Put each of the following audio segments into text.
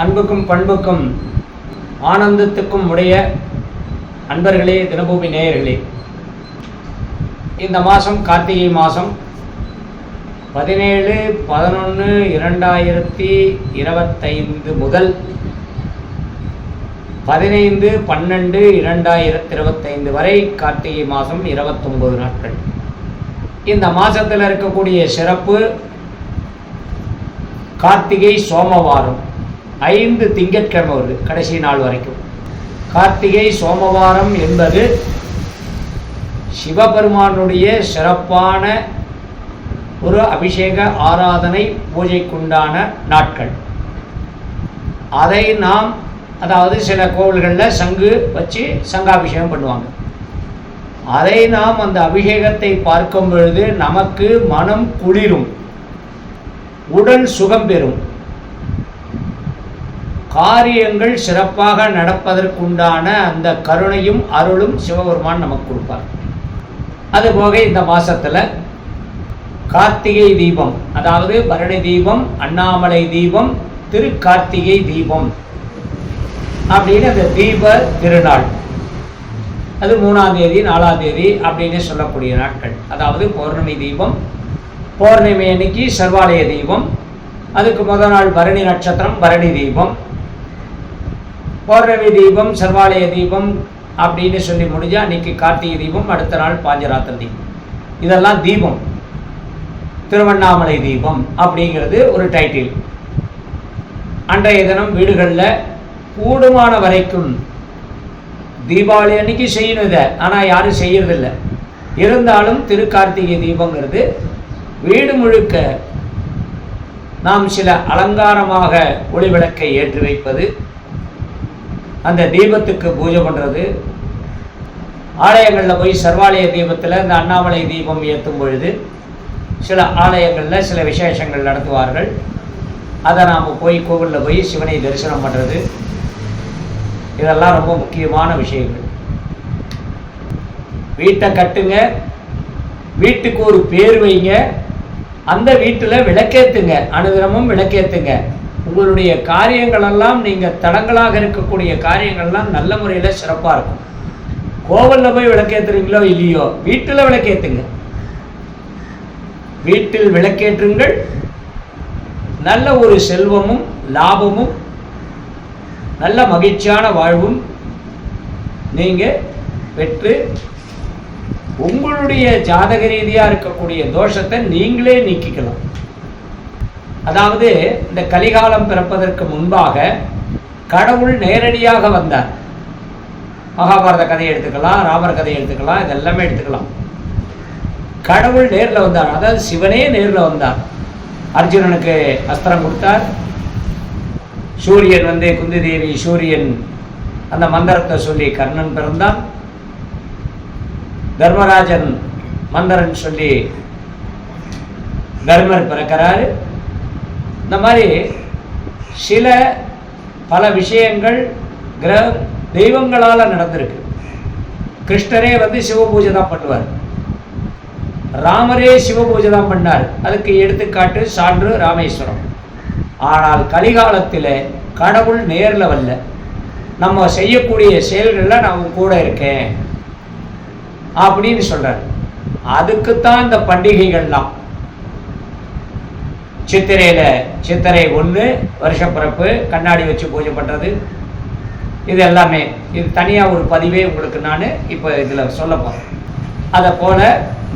அன்புக்கும் பண்புக்கும் ஆனந்தத்துக்கும் உடைய அன்பர்களே தினபூமி நேயர்களே. இந்த மாதம் கார்த்திகை மாதம் பதினேழு பதினொன்று இரண்டாயிரத்தி இருபத்தைந்து முதல் பதினைந்து பன்னெண்டு இரண்டாயிரத்தி இருபத்தைந்து வரை கார்த்திகை மாதம் இருபத்தொம்பது நாட்கள். இந்த மாதத்தில் இருக்கக்கூடிய சிறப்பு கார்த்திகை சோமவாரம். ஐந்து திங்கட்கிழமை வருது கடைசி நாள் வரைக்கும். கார்த்திகை சோமவாரம் என்பது சிவபெருமானுடைய சிறப்பான ஒரு அபிஷேக ஆராதனை பூஜைக்குண்டான நாட்கள். அதை நாம் அதாவது சில கோவில்களில் சங்கு வச்சு சங்காபிஷேகம் பண்ணுவாங்க. அதை நாம் அந்த அபிஷேகத்தை பார்க்கும் பொழுது நமக்கு மனம் குளிரும். உடல் சுகம் பெறும். காரியங்கள் சிறப்பாக நடப்பதற்குண்டான அந்த கருணையும் அருளும் சிவபெருமான் நமக்கு கொடுப்பார். அதுபோக இந்த மாதத்தில் கார்த்திகை தீபம் அதாவது பரணி தீபம் அண்ணாமலை தீபம் திருக்கார்த்திகை தீபம் அப்படின்னு அந்த தீப திருநாள். அது மூணாம் தேதி நாலாம் தேதி அப்படின்னு சொல்லக்கூடிய நாட்கள். அதாவது பௌர்ணமி தீபம் பௌர்ணமி அன்னைக்கு சர்வாலய தீபம் அதுக்கு முதல் நாள் பரணி நட்சத்திரம் பரணி தீபம் பௌர்ணமி தீபம் சர்வாலய தீபம் அப்படின்னு சொல்லி முடிஞ்சா அன்னைக்கு கார்த்திகை தீபம் அடுத்த நாள் பாஞ்சராத்திர தீபம். இதெல்லாம் தீபம். திருவண்ணாமலை தீபம் அப்படிங்கிறது ஒரு டைட்டில் அன்றைய தினம் வீடுகளில் கூடுமான வரைக்கும் தீபாவளி அன்னைக்கு செய்யணும் இதை. ஆனால் யாரும் செய்யறதில்ல. இருந்தாலும் திருக்கார்த்திகை தீபங்கிறது வீடு முழுக்க நாம் சில அலங்காரமாக ஒளிவிளக்கை ஏற்றி வைப்பது அந்த தீபத்துக்கு பூஜை பண்ணுறது ஆலயங்களில் போய் சர்வாலய தீபத்தில் இந்த அண்ணாமலை தீபம் ஏற்றும் பொழுது சில ஆலயங்களில் சில விசேஷங்கள் நடத்துவார்கள். அதை நாம் போய் கோவிலில் போய் சிவனை தரிசனம் பண்ணுறது இதெல்லாம் ரொம்ப முக்கியமான விஷயங்கள். வீட்டை கட்டுங்க. வீட்டுக்கு ஒரு பேர் வைங்க. அந்த வீட்டில் விளக்கேத்துங்க. அனுதினமும் விளக்கேத்துங்க. உங்களுடைய காரியங்களெல்லாம் நீங்கள் தடங்களாக இருக்கக்கூடிய காரியங்கள்லாம் நல்ல முறையில் சிறப்பாக இருக்கும். கோவிலில் போய் விளக்கேற்றுறீங்களோ இல்லையோ வீட்டில் விளக்கேத்துங்க. வீட்டில் விளக்கேற்றுங்கள். நல்ல ஒரு செல்வமும் லாபமும் நல்ல மகிழ்ச்சியான வாழ்வும் நீங்கள் பெற்று உங்களுடைய ஜாதக ரீதியாக இருக்கக்கூடிய தோஷத்தை நீங்களே நீக்கிக்கலாம். அதாவது இந்த கலிகாலம் பிறப்பதற்கு முன்பாக கடவுள் நேரடியாக வந்தார். மகாபாரத கதையை எடுத்துக்கலாம் ராமர் கதையை எடுத்துக்கலாம் இதெல்லாமே எடுத்துக்கலாம். கடவுள் நேரில் வந்தார். அதாவது சிவனே நேரில் வந்தார். அர்ஜுனனுக்கு அஸ்திரம் கொடுத்தார். சூரியன் வந்து குந்தி தேவி சூரியன் அந்த மந்திரத்தை சொல்லி கர்ணன் பிறந்தான். தர்மராஜன் மந்திரன் சொல்லி தர்மர் பிறக்கிறாரு. இந்த மாதிரி சில பல விஷயங்கள் கிரக தெய்வங்களால் நடந்திருக்கு. கிருஷ்ணரே வந்து சிவ பூஜை தான் பண்ணுவார். ராமரே சிவ பூஜை தான் பண்ணார். அதுக்கு எடுத்துக்காட்டு சான்று ராமேஸ்வரம். ஆனால் கலிகாலத்தில் கடவுள் நேரில் வரல. நம்ம செய்யக்கூடிய செயல்களில் நான் கூட இருக்கேன். அப்படின்னு சொல்கிறார் அதுக்குத்தான் இந்த பண்டிகைகள்லாம். சித்திரையில் சித்திரை ஒன்று வருஷப்பிறப்பு கண்ணாடி வச்சு பூஜை பண்ணுறது இது எல்லாமே. இது தனியாக ஒரு பதிவே உங்களுக்கு நான் இப்போ இதில் சொல்ல போகிறேன் அதை போல்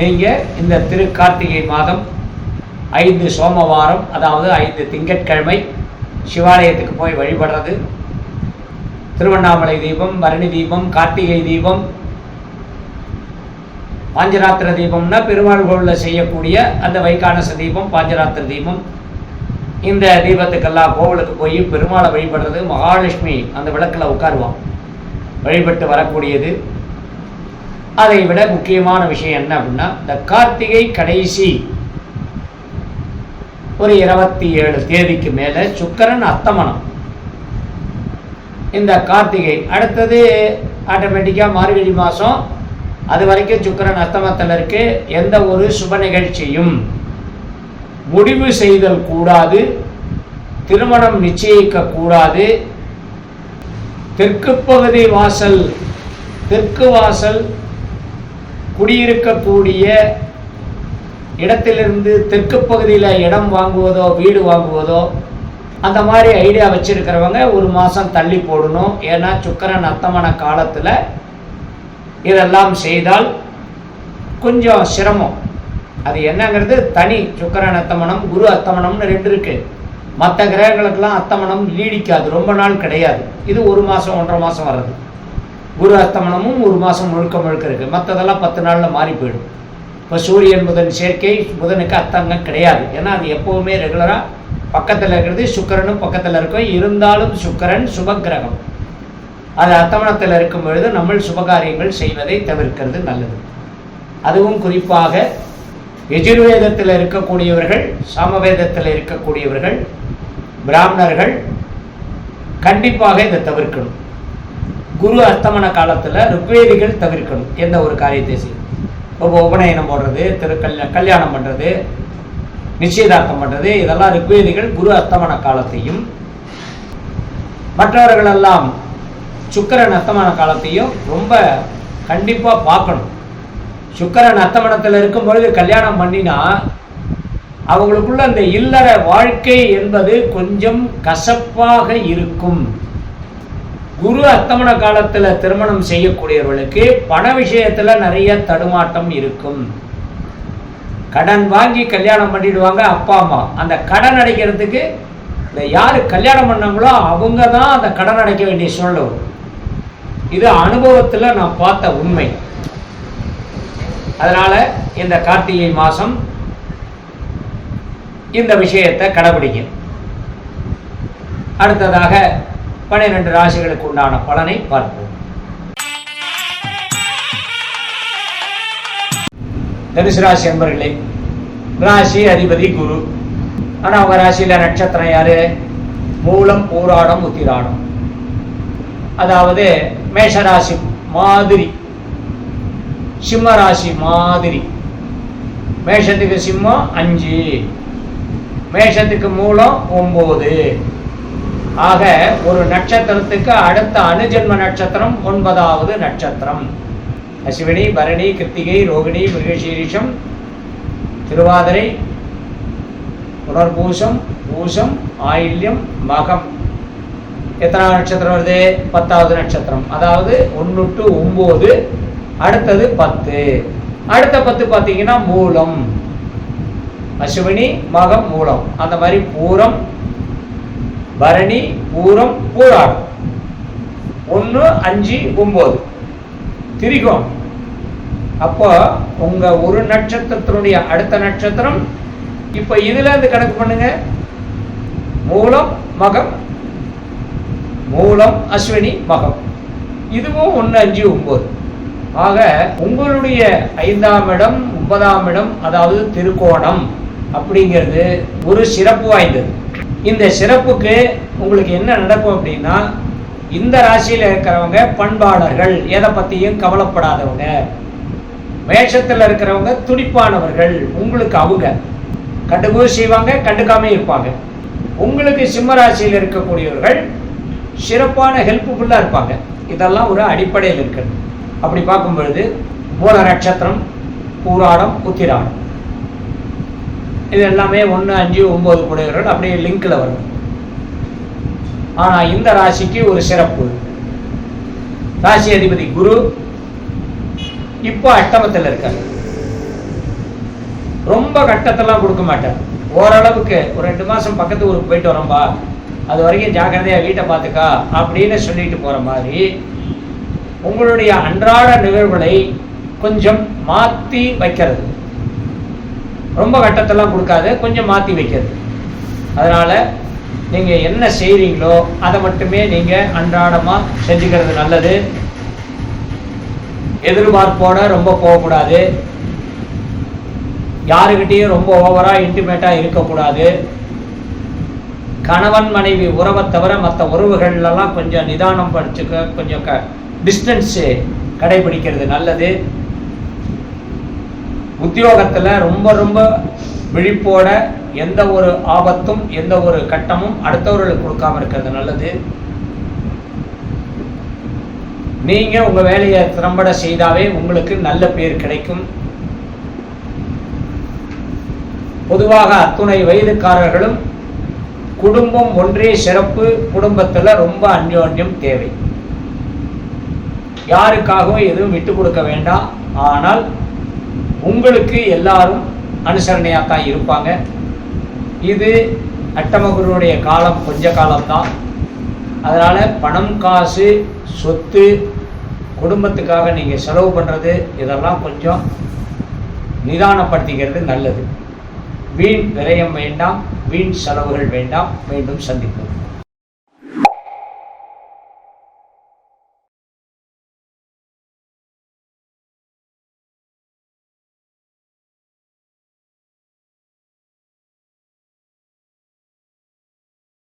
நீங்கள் இந்த திரு கார்த்திகை மாதம் ஐந்து சோமவாரம் அதாவது ஐந்து திங்கட்கிழமை சிவாலயத்துக்கு போய் வழிபடுறது. திருவண்ணாமலை தீபம் பரணி தீபம் கார்த்திகை தீபம் பாஞ்சராத்திர தீபம்னா பெருமாள் கோவிலில் செய்யக்கூடிய அந்த வைகானச தீபம் பாஞ்சராத்திர தீபம். இந்த தீபத்துக்கெல்லாம் கோவிலுக்கு போய் பெருமாளை வழிபடுறது மகாலட்சுமி அந்த விளக்கில் உட்காருவான். வழிபட்டு வரக்கூடியது. அதை விட முக்கியமான விஷயம் என்ன அப்படின்னா இந்த கார்த்திகை கடைசி ஒரு இருபத்தி ஏழு தேதிக்கு மேலே சுக்கரன் அத்தமனம் இந்த கார்த்திகை அடுத்தது ஆட்டோமேட்டிக்காக மார்கழி மாதம் அது வரைக்கும் சுக்கரன் அஸ்தமத்தில் இருக்கு. எந்த ஒரு சுப நிகழ்ச்சியும் முடிவு செய்தல் கூடாது. திருமணம் நிச்சயிக்க கூடாது. தெற்கு பகுதி வாசல் தெற்கு வாசல் குடியிருக்கக்கூடிய இடத்திலிருந்து தெற்கு பகுதியில் இடம் வாங்குவதோ வீடு வாங்குவதோ அந்த மாதிரி ஐடியா வச்சிருக்கிறவங்க ஒரு மாதம் தள்ளி போடணும். ஏன்னா சுக்கரன் அத்தமான காலத்தில் இதெல்லாம் செய்தால் கொஞ்சம் சிரமம். அது என்னங்கிறது தனி சுக்கரன் அத்தமனம் குரு அத்தமனம்னு ரெண்டு இருக்கு. மற்ற கிரகங்களுக்கெல்லாம் அத்தமனம் நீடிக்காது ரொம்ப நாள் கிடையாது. இது ஒரு மாதம் ஒன்றரை மாதம் வர்றது. குரு அஸ்தமனமும் ஒரு மாதம் முழுக்க முழுக்க இருக்குது மற்றதெல்லாம் பத்து நாளில் மாறி போயிடும். இப்போ சூரியன் புதன் சேர்க்கை புதனுக்கு அத்தங்கம் கிடையாது. ஏன்னா அது எப்போவுமே ரெகுலராக பக்கத்தில் இருக்கிறது சுக்கரனும் பக்கத்தில் இருக்கும். இருந்தாலும் சுக்கரன் சுபக்கிரகம் அது அத்தமனத்தில் இருக்கும் பொழுது நம்ம சுபகாரியங்கள் செய்வதை தவிர்க்கிறது நல்லது. அதுவும் குறிப்பாக எஜுர்வேதத்தில் இருக்கக்கூடியவர்கள் சாமவேதத்தில் இருக்கக்கூடியவர்கள் பிராமணர்கள் கண்டிப்பாக இதை தவிர்க்கணும். குரு அஸ்தமன காலத்தில் ருக்வேதிகள் தவிர்க்கணும் எந்த ஒரு காரியத்தை செய்யும் இப்போ உபநயனம் போடுறது திரு கல்யாணம் பண்ணுறது நிச்சயதார்த்தம் பண்ணுறது இதெல்லாம் ருக்வேதிகள் குரு அஸ்தமன காலத்தையும் மற்றவர்களெல்லாம் சுக்கரன் அஸ்தமான காலத்தையும் ரொம்ப கண்டிப்பாக பார்க்கணும். சுக்கரன் அஸ்தமனத்தில் இருக்கும் பொழுது கல்யாணம் பண்ணினா அவங்களுக்குள்ள அந்த இல்லற வாழ்க்கை என்பது கொஞ்சம் கசப்பாக இருக்கும். குரு அஸ்தமன காலத்தில் திருமணம் செய்யக்கூடியவர்களுக்கு பண விஷயத்தில் நிறைய தடுமாட்டம் இருக்கும். கடன் வாங்கி கல்யாணம் பண்ணிடுவாங்க அப்பா அம்மா. அந்த கடன் அடைக்கிறதுக்கு இந்த யார் கல்யாணம் பண்ணாங்களோ அவங்க தான் அந்த கடன் அடைக்க வேண்டிய சூழ்நிலை இது அனுபவத்தில் நான் பார்த்த உண்மை. அதனால இந்த கார்த்திகை மாதம் இந்த விஷயத்தை கடைபிடிக்கும் அடுத்ததாக பன்னிரண்டு ராசிகளுக்கு உண்டான பலனை பார்ப்போம். தனுசு ராசி என்பர்களே ராசி அதிபதி குரு. ஆனால் அவங்க ராசியில் நட்சத்திரம் யாரு? மூலம் போராடம் உத்திராடம். அதாவது மேஷராசி மாதிரி சிம்ம ராசி மாதிரி. மேஷத்துக்கு சிம்மம் அஞ்சு மேஷத்துக்கு மூலம் ஒன்பது. ஆக ஒரு நட்சத்திரத்துக்கு அடுத்த அனுஜன்ம நட்சத்திரம் ஒன்பதாவது நட்சத்திரம். அஸ்வினி பரணி கிருத்திகை ரோகிணி மிருகசீரிஷம் திருவாதிரை புனர்பூசம் பூசம் ஆயில்யம் மகம். எத்தனாவது நட்சத்திரம் வருது? பத்தாவது நட்சத்திரம். அதாவது ஒன்று டு ஒம்பது அடுத்தது பத்து. அடுத்த பத்து பார்த்தீங்கன்னா மூலம். அஸ்வினி மகம் மூலம். அந்த மாதிரி பூரம் பரணி பூரம் பூராடம். ஒன்று அஞ்சு ஒம்பது. திரிகோணம். அப்போ உங்க ஒரு நட்சத்திரத்தினுடைய அடுத்த நட்சத்திரம் இப்போ இதுல இருந்து கணக்கு பண்ணுங்க. மூலம் மகம் மூலம் அஸ்வினி மகம். இதுவும் ஒன்று அஞ்சு ஒம்பது ஆக உங்களுடைய ஐந்தாம் இடம் ஒன்பதாம் இடம் அதாவது திருக்கோணம் அப்படிங்கிறது ஒரு சிறப்பு வாய்ந்தது. இந்த சிறப்புக்கு உங்களுக்கு என்ன நடக்கும் அப்படின்னா இந்த ராசியில் இருக்கிறவங்க பண்பாளர்கள் எதை பற்றியும் கவலைப்படாதவங்க. மேஷத்தில் இருக்கிறவங்க துடிப்பானவர்கள் உங்களுக்கு அவங்க. கண்டுக்கு செய்வாங்க கண்டுக்காம இருப்பாங்க. உங்களுக்கு சிம்ம ராசியில் இருக்கக்கூடியவர்கள் சிறப்பான ஹெல்ப்ஃபுல்லாக இருப்பாங்க. இதெல்லாம் ஒரு அடிப்படையில் இருக்கிறது. அப்படி பார்க்கும் பொழுது மூல நட்சத்திரம் பூராடம் உத்திராடம். இது எல்லாமே ஒன்று அஞ்சு ஒம்பது கூடியவர்கள் அப்படியே லிங்க்ல வரும். ஆனா இந்த ராசிக்கு ஒரு சிறப்பு. ராசி அதிபதி குரு இப்போ அஷ்டமத்தில் இருக்காரு. ரொம்ப கட்டத்தெல்லாம் கொடுக்க மாட்டார். ஓரளவுக்கு ஒரு ரெண்டு மாசம் பக்கத்து ஊருக்கு போயிட்டு வரோம்பா. அது வரைக்கும் ஜாக்கிரதையாக வீட்டை பார்த்துக்கா அப்படின்னு சொல்லிட்டு போகிற மாதிரி உங்களுடைய அன்றாட நிகழ்வுகளை கொஞ்சம் மாற்றி வைக்கிறது. ரொம்ப கட்டத்தெல்லாம் கொடுக்காது கொஞ்சம் மாற்றி வைக்கிறது. அதனால் நீங்கள் என்ன செய்கிறீங்களோ அதை மட்டுமே நீங்கள் அன்றாடமாக செஞ்சுக்கிறது நல்லது. எதிர்பார்ப்போட ரொம்ப போகக்கூடாது. யாருக்கிட்டேயும் ரொம்ப ஓவராக இன்டிமேட்டாக இருக்கக்கூடாது. கணவன் மனைவி உறவை தவிர மற்ற உறவுகள்லாம் கொஞ்சம் நிதானம் படிச்சுக்க கொஞ்சம் க டிஸ்டன்ஸு கடைபிடிக்கிறது நல்லது. உத்தியோகத்தில் ரொம்ப ரொம்ப விழிப்போட எந்த ஒரு ஆபத்தும் எந்த ஒரு கட்டமும் அடுத்தவர்களுக்கு கொடுக்காம இருக்கிறது நல்லது. நீங்க உங்க வேலையை திறம்பட செய்தாவே உங்களுக்கு நல்ல பேர் கிடைக்கும். பொதுவாக அத்துணை வயதுக்காரர்களும் குடும்பம் ஒன்றே சிறப்பு குடும்பத்தில் ரொம்ப அந்யோன்யம் தேவை. யாருக்காகவும் எதுவும் விட்டு கொடுக்க வேண்டாம். ஆனால் உங்களுக்கு எல்லாரும் அனுசரணையாக தான் இருப்பாங்க. இது அட்டமகுருடைய காலம் கொஞ்ச காலம்தான். அதனால் பணம் காசு சொத்து குடும்பத்துக்காக நீங்கள் செலவு பண்ணுறது இதெல்லாம் கொஞ்சம் நிதானப்படுத்திக்கிறது நல்லது. வீண் விரயம் வேண்டாம். வீண் செலவுகள் வேண்டாம். மீண்டும் சந்திப்போம்.